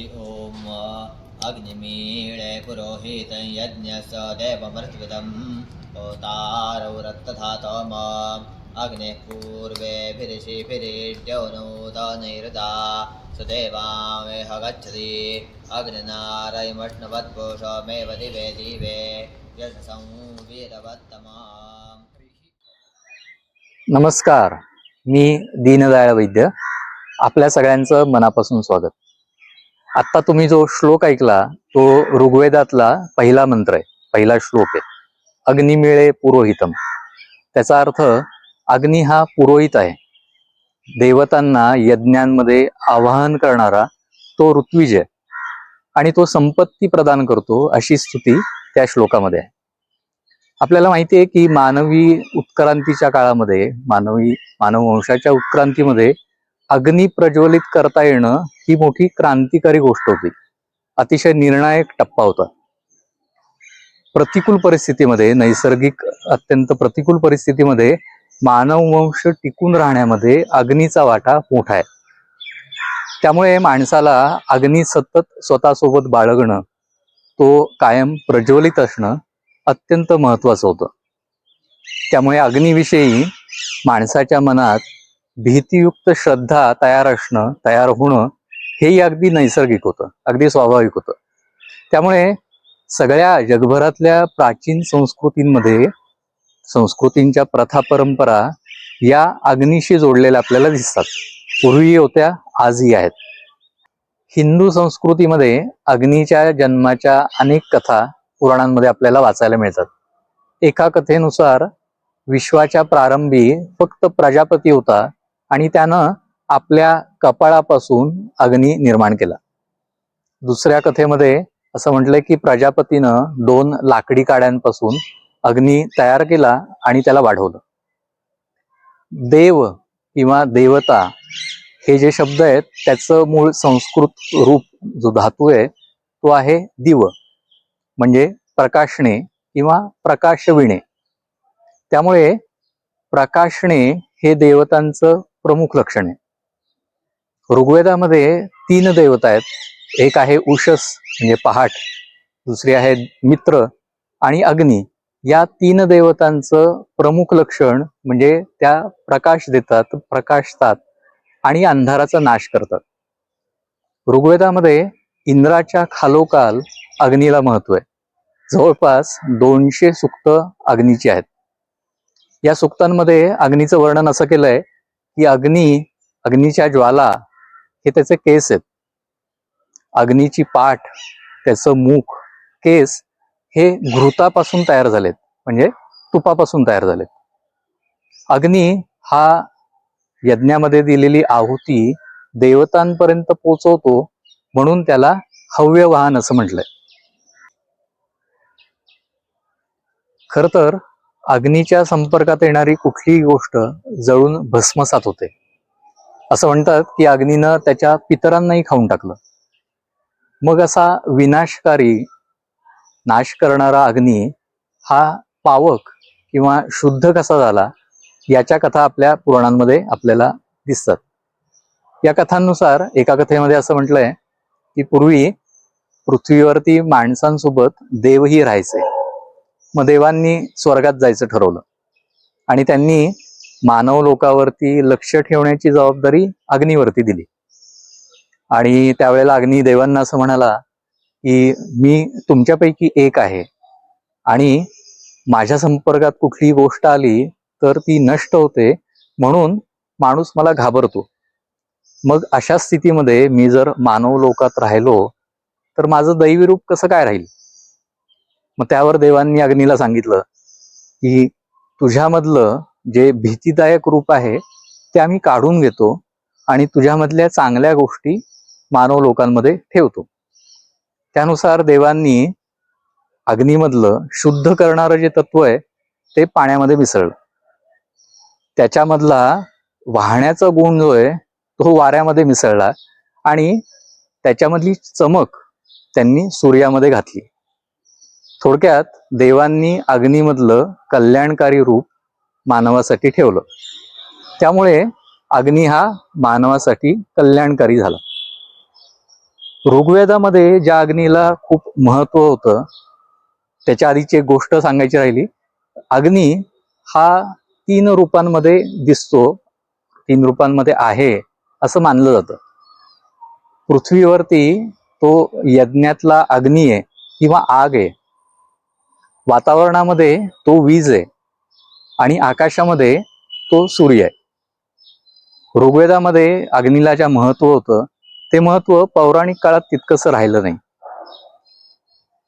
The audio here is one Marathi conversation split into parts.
हरि ॐ अग्निमीळे पुरोहितं यज्ञस्य देवमर्त्विदम् ओतारौ रक्तधातम अग्निः पूर्वेभिरिषिभिरीड्यौनोदनैरुदा सुदेवामेह गच्छति। अग्निनारयमष्णवद्घोषमेव दिवे दिवे। यशसं वीरवत्तमा नमस्कार मी दीनदयाळ वैद्य। आपल्या सगळ्यांचं मनापासून स्वागत। आत्ता तुम्ही जो श्लोक ऐकला तो ऋग्वेदातला पहिला मंत्र आहे. पहिला श्लोक आहे. अग्निमिळे पुरोहितम. त्याचा अर्थ अग्नी हा पुरोहित आहे. देवतांना यज्ञांमध्ये आवाहन करणारा तो ऋत्विज आहे. आणि तो संपत्ती प्रदान करतो अशी स्तुती त्या श्लोकामध्ये आहे. आपल्याला माहिती आहे की मानवी उत्क्रांतीच्या काळामध्ये मानवी मानव वंशाच्या उत्क्रांतीमध्ये अग्नी प्रज्वलित करता येणं ही मोठी क्रांतिकारी गोष्ट होती. अतिशय निर्णायक टप्पा होता. प्रतिकूल परिस्थितीमध्ये नैसर्गिक अत्यंत प्रतिकूल परिस्थितीमध्ये मानव वंश टिकून राहण्यामध्ये अग्नीचा वाटा मोठा आहे. त्यामुळे माणसाला अग्नी सतत स्वतःसोबत बाळगणं तो कायम प्रज्वलित असणं अत्यंत महत्वाचं होतं. त्यामुळे अग्नीविषयी माणसाच्या मनात भीतीयुक्त श्रद्धा तयार असणं तयार होणं हेही अगदी नैसर्गिक होतं अगदी स्वाभाविक होतं. त्यामुळे सगळ्या जगभरातल्या प्राचीन संस्कृतींमध्ये संस्कृतींच्या प्रथा परंपरा या अग्नीशी जोडलेल्या आपल्याला दिसतात. पूर्वी होत्या आजही आहेत. हिंदू संस्कृतीमध्ये अग्नीच्या जन्माच्या अनेक कथा पुराणांमध्ये आपल्याला वाचायला मिळतात. एका कथेनुसार विश्वाच्या प्रारंभी फक्त प्रजापती होता आणि त्यानं आपल्या कपाळापासून अग्नी निर्माण केला. दुसऱ्या कथेमध्ये असं म्हटलंय की प्रजापतीनं दोन लाकडी काड्यांपासून अग्नी तयार केला आणि त्याला वाढवलं. देव किंवा देवता हे जे शब्द आहेत त्याचं मूळ संस्कृत रूप जो धातू आहे तो आहे दिव. म्हणजे प्रकाशणे किंवा प्रकाशविणे. त्यामुळे प्रकाशणे हे देवतांचं प्रमुख लक्षण आहे. ऋग्वेदामध्ये तीन देवता आहेत. एक आहे उषस म्हणजे पहाट. दुसरी आहे मित्र आणि अग्नी. या तीन देवतांचं प्रमुख लक्षण म्हणजे त्या प्रकाश देतात प्रकाशतात आणि अंधाराचा नाश करतात. ऋग्वेदामध्ये इंद्राच्या खालोकाल अग्नीला महत्त्व आहे. जवळपास दोनशे सुक्त अग्नीची आहेत. या सुक्तांमध्ये अग्नीचं वर्णन असं केलंय ही अग्नी अग्नीच्या ज्वाला हे त्याचे केस आहेत. अग्नीची पाठ त्याचं मुख केस हे घृतापासून तयार झालेत. म्हणजे तुपापासून तयार झालेत. अग्नी हा यज्ञामध्ये दिलेली आहुती देवतांपर्यंत पोचवतो म्हणून त्याला हव्य वाहन असं म्हटलंय. खर तर अग्नीच्या संपर्कात येणारी कुठलीही गोष्ट जळून भस्मसात होते. असं म्हणतात की अग्नीनं त्याच्या पितरांनाही खाऊन टाकलं. मग असा विनाशकारी नाश करणारा अग्नी हा पावक किंवा शुद्ध कसा झाला याच्या कथा आपल्या पुराणांमध्ये आपल्याला दिसतात. या कथांनुसार एका कथेमध्ये असं म्हटलंय की पूर्वी पृथ्वीवरती माणसांसोबत देवही राहायचे. मग देवांनी स्वर्गात जायचं ठरवलं. आणि त्यांनी मानव लोकावरती लक्ष ठेवण्याची जबाबदारी अग्नीवरती दिली. आणि त्यावेळेला अग्नी देवांना असं म्हणाला की मी तुमच्यापैकी एक आहे आणि माझ्या संपर्कात कुठलीही गोष्ट आली तर ती नष्ट होते म्हणून माणूस मला घाबरतो. मग अशा स्थितीमध्ये मी जर मानव लोकात राहिलो तर माझं दैवी रूप कसं काय राहील? मग त्यावर देवांनी अग्नीला सांगितलं की तुझ्यामधलं जे भीतीदायक रूप आहे ते आम्ही काढून घेतो आणि तुझ्यामधल्या चांगल्या गोष्टी मानव लोकांमध्ये ठेवतो. त्यानुसार देवांनी अग्नीमधलं शुद्ध करणारं जे तत्व आहे ते पाण्यामध्ये मिसळलं. त्याच्यामधला वाहण्याचा गुण जो आहे तो वाऱ्यामध्ये मिसळला आणि त्याच्यामधली चमक त्यांनी सूर्यामध्ये घातली. थोडक्यात देवांनी अग्नीमधलं कल्याणकारी रूप मानवासाठी ठेवलं. त्यामुळे अग्नी हा मानवासाठी कल्याणकारी झाला. ऋग्वेदामध्ये ज्या अग्नीला खूप महत्त्व होतं त्याच्या आधीची एक गोष्ट सांगायची राहिली अग्नी हा तीन रूपांमध्ये दिसतो तीन रूपांमध्ये आहे असं मानलं जातं. पृथ्वीवरती तो यज्ञातला अग्नी आहे किंवा आग आहे वातावरणामध्ये तो वीज आहे आणि आकाशामध्ये तो सूर्य आहे. ऋग्वेदामध्ये अग्नीला ज्या महत्त्व होतं. ते महत्त्व पौराणिक काळात तितकंसं राहिलं नाही.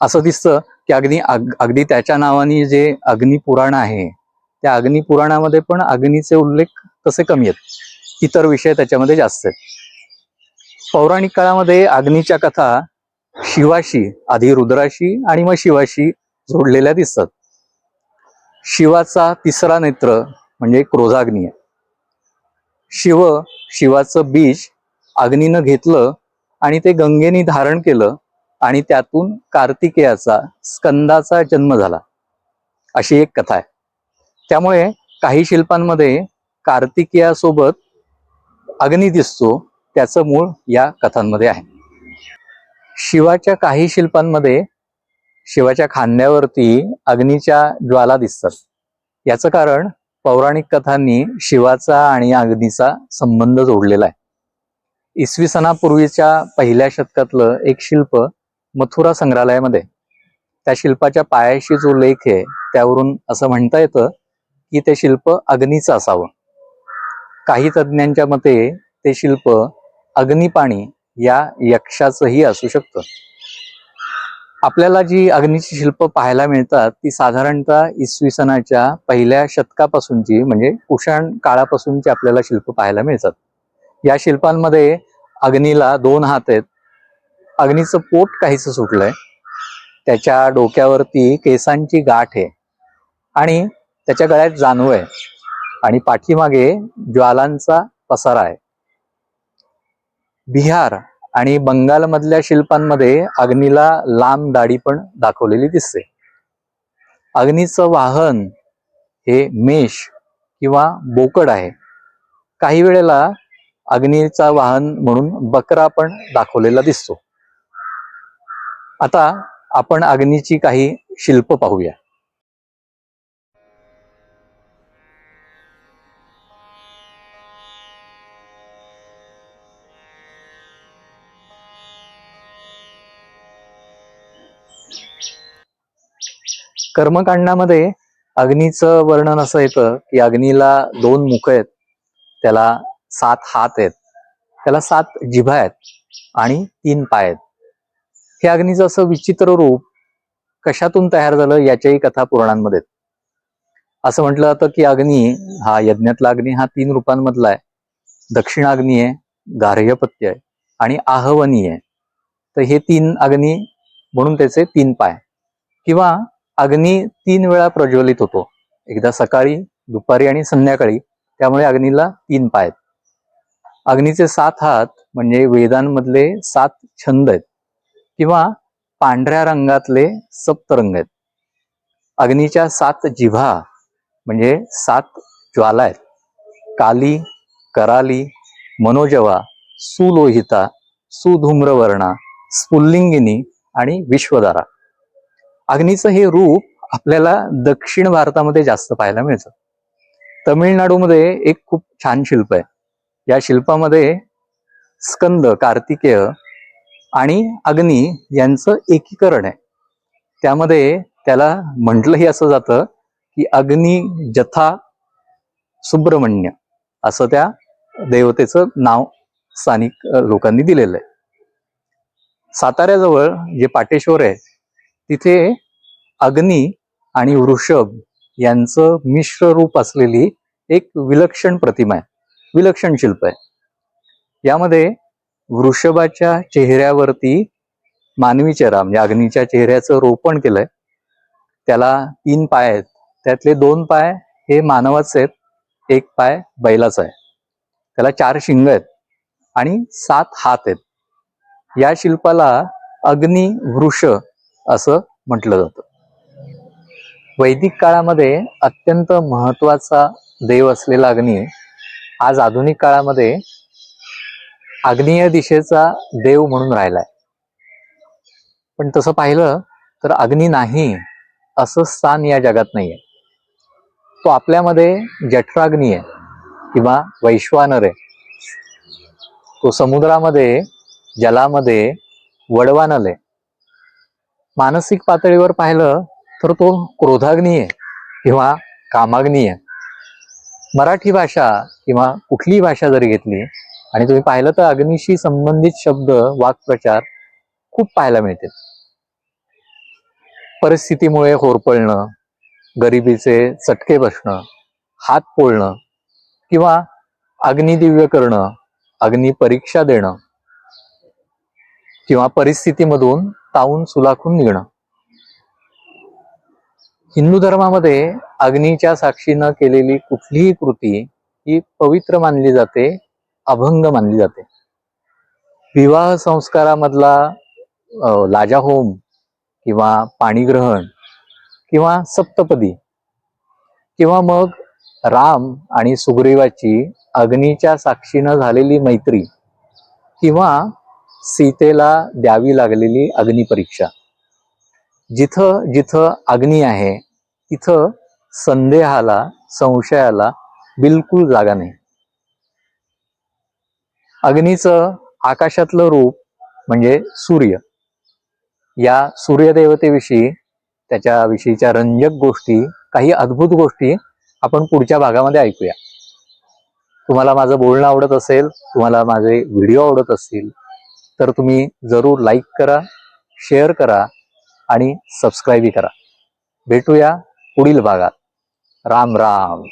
असं दिसतं की अग्नी अगदी त्याच्या नावाने जे अग्निपुराण आहे त्या अग्निपुराणामध्ये पण अग्नीचे उल्लेख तसे कमी आहेत. इतर विषय त्याच्यामध्ये जास्त आहेत. पौराणिक काळामध्ये अग्नीच्या कथा शिवाशी आधी रुद्राशी आणि मग शिवाशी जोडलेल्या दिसतात. शिवाचा तिसरा नेत्र म्हणजे क्रोधाग्नी आहे. शिव शिवाचं बीज अग्नीनं घेतलं आणि ते गंगेनी धारण केलं आणि त्यातून कार्तिकेयाचा स्कंदाचा जन्म झाला. अशी एक कथा आहे. त्यामुळे काही शिल्पांमध्ये कार्तिकेयासोबत अग्नी दिसतो त्याचं मूळ या कथांमध्ये आहे. शिवाच्या काही शिल्पांमध्ये शिवाच्या खांद्यावरती अग्नीच्या ज्वाला दिसतात. याचं कारण पौराणिक कथांनी शिवाचा आणि अग्नीचा संबंध जोडलेला आहे. इसवी सणापूर्वीच्या पहिल्या शतकातलं एक शिल्प मथुरा संग्रहालयामध्ये. त्या शिल्पाच्या पायाशी जो लेख आहे त्यावरून असं म्हणता येतं की ते शिल्प अग्नीचं असावं. काही तज्ज्ञांच्या मते ते शिल्प अग्निपाणी या यक्षाचंही असू शकतं. आपल्याला जी अग्नीची शिल्प पाहायला मिळतात ती साधारणतः इसवी सणाच्या पहिल्या शतकापासूनची म्हणजे कुषाण काळापासूनची आपल्याला शिल्प पाहायला मिळतात. या शिल्पांमध्ये अग्नीला दोन हात आहेत. अग्नीचं पोट काहीच सुटलंय त्याच्या डोक्यावरती केसांची गाठ आहे आणि त्याच्या गळ्यात जानू आहे आणि पाठीमागे ज्वालांचा पसारा आहे. बिहार आणि बंगालमधल्या शिल्पांमध्ये अग्नीला लांब दाढी पण दाखवलेली दिसते. अग्नीचं वाहन हे मेष किंवा बोकड आहे. काही वेळेला अग्नीचा वाहन म्हणून बकरा पण दाखवलेला दिसतो. आता आपण अग्नीची काही शिल्प पाहूया. कर्मकांडामध्ये अग्नीचं वर्णन असं येतं की अग्नीला दोन मुख आहेत. त्याला सात हात आहेत. त्याला सात जिभा आहेत आणि तीन पाय आहेत. हे अग्नीचं असं विचित्र रूप कशातून तयार झालं याच्याही कथा पुराणांमध्ये. आहेत. असं म्हटलं जातं की अग्नी हा यज्ञातला अग्नी हा तीन रूपांमधला आहे. दक्षिणाग्नी आहे गार्हपत्य आहे आणि आहवनी आहे. तर हे तीन अग्नी म्हणून त्याचे तीन पाय. किंवा अग्नी तीन वेळा प्रज्वलित होतो. एकदा सकाळी दुपारी आणि संध्याकाळी. त्यामुळे अग्नीला तीन पाय आहेत. अग्नीचे सात हात म्हणजे वेदांमधले सात छंद आहेत. किंवा पांढऱ्या रंगातले सप्तरंग आहेत. अग्नीच्या सात जिव्हा म्हणजे सात ज्वाला आहेत. काली कराली मनोजवा सुलोहिता सुधूम्रवर्णा स्फुल्लिंगिनी आणि विश्वदारा अग्नीचं हे रूप आपल्याला दक्षिण भारतामध्ये जास्त पाहायला मिळतं. तमिळनाडूमध्ये एक खूप छान शिल्प आहे. या शिल्पामध्ये स्कंद कार्तिकेय आणि अग्नी यांचं एकीकरण आहे. त्यामध्ये त्याला म्हटलंही असं जातं की अग्नी जथा सुब्रमण्य असं त्या देवतेचं नाव स्थानिक लोकांनी दिलेलं आहे. साताऱ्याजवळ जे पाटेश्वर आहे तिथे अग्नी आणि वृषभ यांचं मिश्र रूप असलेली एक विलक्षण प्रतिमा आहे. विलक्षण शिल्प आहे. यामध्ये वृषभाच्या चेहऱ्यावरती मानवी चेहरा म्हणजे अग्नीच्या चेहऱ्याचं रोपण केलंय. त्याला तीन पाय आहेत. त्यातले दोन पाय हे मानवाचे आहेत. एक पाय बैलाचा आहे. त्याला चार शिंग आहेत आणि सात हात आहेत. या शिल्पाला अग्नी वृष असं म्हटलं जातं. वैदिक काळामध्ये अत्यंत महत्त्वाचा देव असलेला अग्नी आज आधुनिक काळामध्ये आग्नेय दिशेचा देव म्हणून राहिलाय. पण तसं पाहिलं तर अग्नी नाही असं स्थान या जगात नाहीये. तो आपल्यामध्ये जठराग्नी आहे किंवा वैश्वानर आहे. तो समुद्रामध्ये जलामध्ये वडवानल आहे. मानसिक पातळीवर पाहिलं तर तो क्रोधाग्नी आहे किंवा कामाग्नी आहे मराठी भाषा किंवा कुठलीही भाषा जरी घेतली आणि तुम्ही पाहिलं तर अग्नीशी संबंधित शब्द वाक्प्रचार खूप पाहायला मिळते. परिस्थितीमुळे होरपळणं गरिबीचे चटके बसणं हात पोळणं किंवा अग्निदिव्य करणं अग्नी परीक्षा देणं किंवा परिस्थितीमधून तावून सुलाखून निघणं. हिंदू धर्मामध्ये अग्नीच्या साक्षीनं केलेली कुठलीही कृती ही पवित्र मानली जाते अभंग मानली जाते. विवाह संस्कारामधला लाजा लाजाहोम किंवा पाणीग्रहण किंवा सप्तपदी किंवा मग राम आणि सुग्रीवाची अग्नीच्या साक्षीनं झालेली मैत्री किंवा सीतेला द्यावी लागलेली अग्निपरीक्षा जिथं जिथं अग्नी आहे तिथं संदेहाला संशयाला बिलकुल जागा नाही. अग्नीचं आकाशातलं रूप म्हणजे सूर्य. या सूर्यदेवतेविषयी त्याच्याविषयीच्या रंजक गोष्टी काही अद्भुत गोष्टी आपण पुढच्या भागामध्ये ऐकूया. तुम्हाला माझं बोलणं आवडत असेल तुम्हाला माझे व्हिडिओ आवडत असतील तर तुम्ही जरूर लाईक करा शेअर करा आणि सबस्क्राईबही करा. भेटूया पुढील भागात. राम राम.